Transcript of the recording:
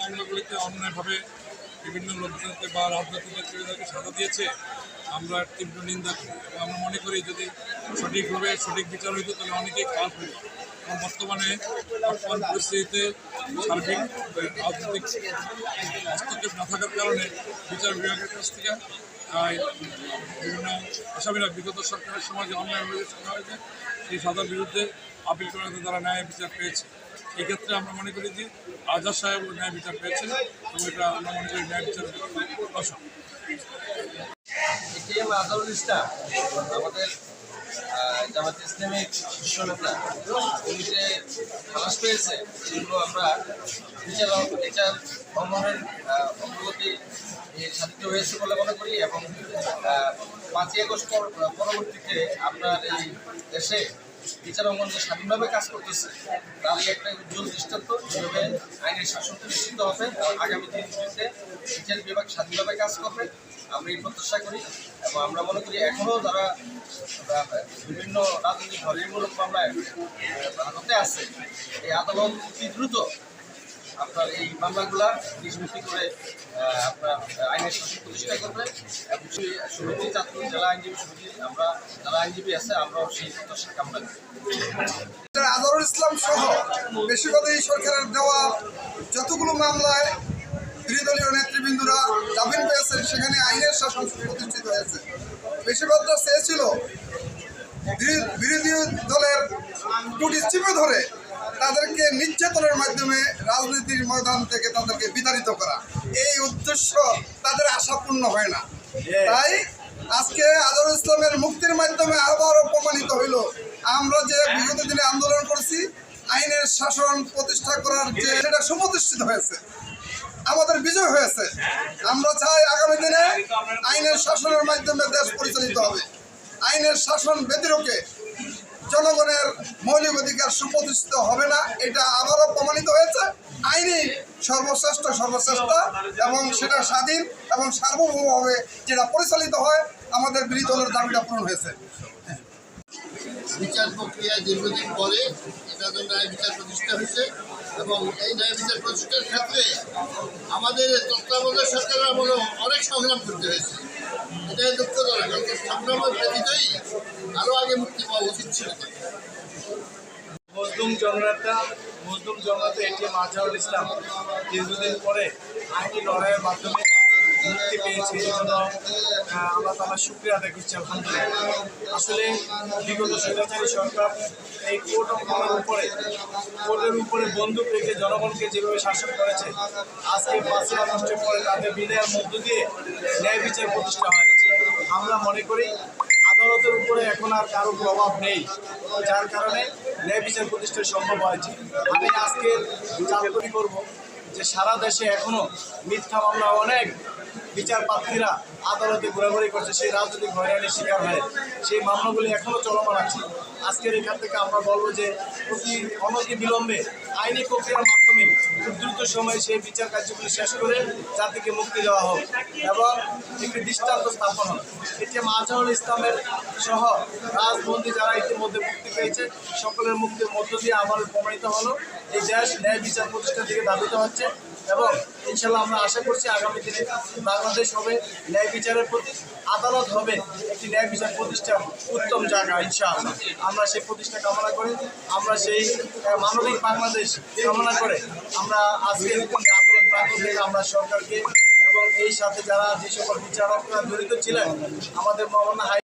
মামলাগুলিতে অন্যায়ভাবে বিভিন্ন লোকজনকে বা রাজনৈতিক নেতৃত্বকে সাজা দিয়েছে, আমরা তীব্র নিন্দা করি। এবং আমরা মনে করি যদি সঠিকভাবে সঠিক বিচার হইতো, তাহলে অনেকেই খারাপ হইত। কারণ বর্তমানে বর্তমান পরিস্থিতিতে সার্বিক, রাজনৈতিক হস্তক্ষেপ না থাকার কারণে বিচার বিভাগের কাছ থেকে বিভিন্ন আসামিরা বিগত সরকারের সময় যে অন্যায়ভাবে সাজা হয়েছে। সেই সাজার বিরুদ্ধে আপিল করাতে তারা ন্যায় বিচার পেয়েছে। এই ক্ষেত্রে আমরা মনে করি যে আজাদ সাহেব ন্যায় বিচার পেয়েছেন এবং এটা আমরা মনে করি ন্যায় বিচার অসম। এটিএম আমাদের পেয়েছে আমরা ভ্রমণের অগ্রগতি হয়েছে বলে মনে করি এবং আগস্ট পরবর্তীতে আপনার এই দেশে বিচার অঙ্গন স্বাধীনভাবে কাজ করতেছে তারই একটা উজ্জ্বল দৃষ্টান্ত যেভাবে আইনের শাসন নিশ্চিত হবে, আগামী দিনগুলিতে বিচার বিভাগ স্বাধীনভাবে কাজ করবে, আমরা এই প্রত্যাশা করি। এবং আমরা মনে করি এখনও যারা বিভিন্ন রাজনৈতিক হরিমূলক মামলায় আদালতে আছে, এই আদালত অতি দ্রুত আপনার এই মামলাগুলা নিষ্পত্তি করে আপনার আইনের শাসন প্রতিষ্ঠা করবে এবং সেই সমিতি ছাত্র জেলা আইনজীবী সমিতি, আমরা যারা আইনজীবী আছে, আমরাও সেই প্রত্যাশা কামনা করি। আজহারুল ইসলাম সহ বেশিরভাগ এই সরকারের দেওয়া যতগুলো মামলায় বিরোধী দলীয় নেতৃবৃন্দরা জামিন পেয়েছেন, সেখানে আইনের শাসন প্রতিষ্ঠিত হয়েছে। বেশিরভাগটা চেয়েছিল বিরো- বিরোধী দলের টুটি চিপে ধরে তাদেরকে নির্যাতনের মাধ্যমে রাজনীতির ময়দান থেকে তাদেরকে বিতাড়িত করা। এই উদ্দেশ্য তাদের আশাপূর্ণ হয় না। তাই আজকে আজহারুল ইসলামের মুক্তির মাধ্যমে আবারও প্রমাণিত হইল আমরা যে বিগত দিনে আন্দোলন করছি আইনের শাসন প্রতিষ্ঠা করার যে সেটা সুপ্রতিষ্ঠিত হয়েছে আমাদের বিজয় হয়েছে। আমরা চাই আগামী দিনে আইনের শাসনের মাধ্যমে দেশ পরিচালিত হবে। আইনের শাসন ব্যতিরকে জনগণের মৌলিক অধিকার সুপ্রতিষ্ঠিত হবে না, এটা আবারও প্রমাণিত হয়েছে। আইনি সর্বশ্রেষ্ঠ সর্বশ্রেষ্ঠ এবং সেটা স্বাধীন এবং সার্বভৌমভাবে যেটা পরিচালিত হয়, আমাদের বিরোধী দলের দাবিটা পূরণ হয়েছে। বিচার প্রক্রিয়া দীর্ঘদিন পরে এটা ন্যায় বিচার প্রতিষ্ঠা হয়েছে। এবং এই ন্যায় বিচার ক্ষেত্রে আমাদের তত্ত্বাবধায়ক সরকারের আমলেও অনেক সংগ্রাম করতে হয়েছে। এটাই দুঃখজনক সংগ্রামের ব্যতীতই আরও আগে মুক্তি পাওয়া উচিত ছিল মজলুম জননেতা মজলুম জননেতা এটি আজহারুল ইসলাম দীর্ঘদিন পরে আইনি লড়াইয়ের মাধ্যমে মুক্তি পেয়েছে এই আহ, আল্লাহ শুক্রিয়া আদায় করছি আলহামদুলিল্লাহ। আসলে বিগত স্বৈরাচারী সরকার এই কোর্ট অফ লয়ের উপরে কোর্টের উপরে বন্দুক রেখে জনগণকে যেভাবে শাসন করেছে আজকে পাঁচই আগস্টের পরে তাদের বিদায়ের মধ্য দিয়ে ন্যায় বিচার প্রতিষ্ঠা হয়েছে আমরা মনে করি আদালতের উপরে এখন আর কারও প্রভাব নেই যার কারণে ন্যায় বিচার প্রতিষ্ঠা সম্ভব হয়েছে। আমি আজকে চাকরি করব যে সারা দেশে এখনও মিথ্যা মামলা অনেক বিচার প্রার্থীরা আদালতে ঘোরাঘুরি করছে, সেই রাজনৈতিক হয়রানির শিকার হয়ে সেই মামলাগুলি এখনও চলমান আছে। আজকের এখান থেকে আমরা বলব যে প্রতি অনতি বিলম্বে আইনি প্রক্রিয়ার মাধ্যমে খুব দ্রুত সময়ে সেই বিচার কার্যগুলি শেষ করে জাতিকে মুক্তি দেওয়া হোক এবং একটি দৃষ্টান্ত স্থাপন হোক। এটি মাজহারুল ইসলামের সহ রাজবন্দী যারা ইতিমধ্যে মুক্তি পেয়েছে, সকলের মুক্তির মধ্য দিয়ে আমাদের প্রমাণিত হলো। এই দেশ ন্যায় বিচার প্রতিষ্ঠার দিকে ধাবিত হচ্ছে এবং ইনশাল্লাহ আমরা আশা করছি আগামী দিনে বাংলাদেশ হবে ন্যায় বিচারের প্রতি, আদালত হবে একটি ন্যায় বিচার প্রতিষ্ঠার উত্তম জায়গা ইনশাআল্লাহ। আমরা সেই প্রতিষ্ঠা কামনা করি, আমরা সেই মানবিক বাংলাদেশ কামনা করে আমরা আজকে আন্দোলন প্রান্ত থেকে আমরা সরকারকে এবং এই সাথে যারা যে সকল বিচারকরা জড়িত ছিলেন, আমাদের মহামান্য